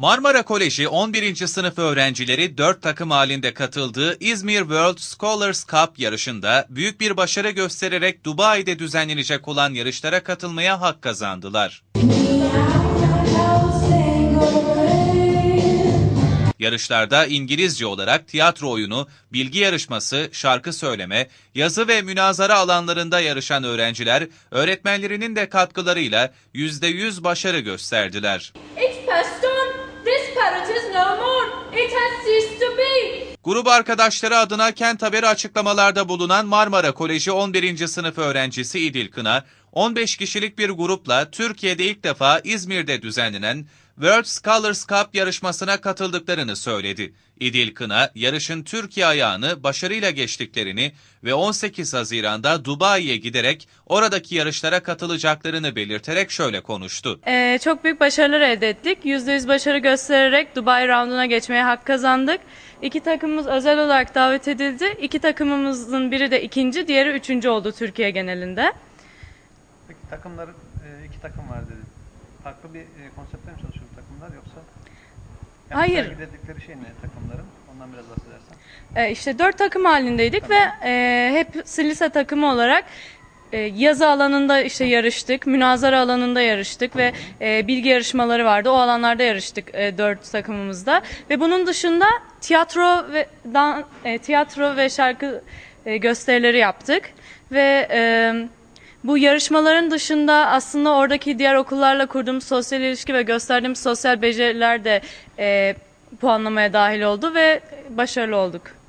Marmara Koleji 11. sınıf öğrencileri 4 takım halinde katıldığı İzmir World Scholars Cup yarışında büyük bir başarı göstererek Dubai'de düzenlenecek olan yarışlara katılmaya hak kazandılar. Yarışlarda İngilizce olarak tiyatro oyunu, bilgi yarışması, şarkı söyleme, yazı ve münazara alanlarında yarışan öğrenciler, öğretmenlerinin de katkılarıyla %100 başarı gösterdiler. Grup arkadaşları adına Kent Haberi açıklamalarda bulunan Marmara Koleji 11. sınıf öğrencisi İdil Kına, 15 kişilik bir grupla Türkiye'de ilk defa İzmir'de düzenlenen World Scholars Cup yarışmasına katıldıklarını söyledi. İdil Kına, yarışın Türkiye ayağını başarıyla geçtiklerini ve 18 Haziran'da Dubai'ye giderek oradaki yarışlara katılacaklarını belirterek şöyle konuştu. Ee, çok büyük başarılar elde ettik. %100 başarı göstererek Dubai rounduna geçmeye hak kazandık. İki takımımız özel olarak davet edildi. İki takımımızın biri de ikinci, diğeri üçüncü oldu Türkiye genelinde. Peki takımların e, iki takım var dedi. Farklı bir e, konseptle mi çalışıyor bu takımlar yoksa? Yani Hayır. sergiledikleri şey ne takımların? Ondan biraz bahsedersen. Ee, işte dört takım halindeydik ve e, hep lise takımı olarak e, yazı alanında işte yarıştık, münazara alanında yarıştık ve e, bilgi yarışmaları vardı. O alanlarda yarıştık e, dört takımımızda. Ve bunun dışında tiyatro ve dan, e, tiyatro ve şarkı e, gösterileri yaptık ve e, bu yarışmaların dışında aslında oradaki diğer okullarla kurduğumuz sosyal ilişki ve gösterdiğimiz sosyal beceriler de e, puanlamaya dahil oldu ve başarılı olduk.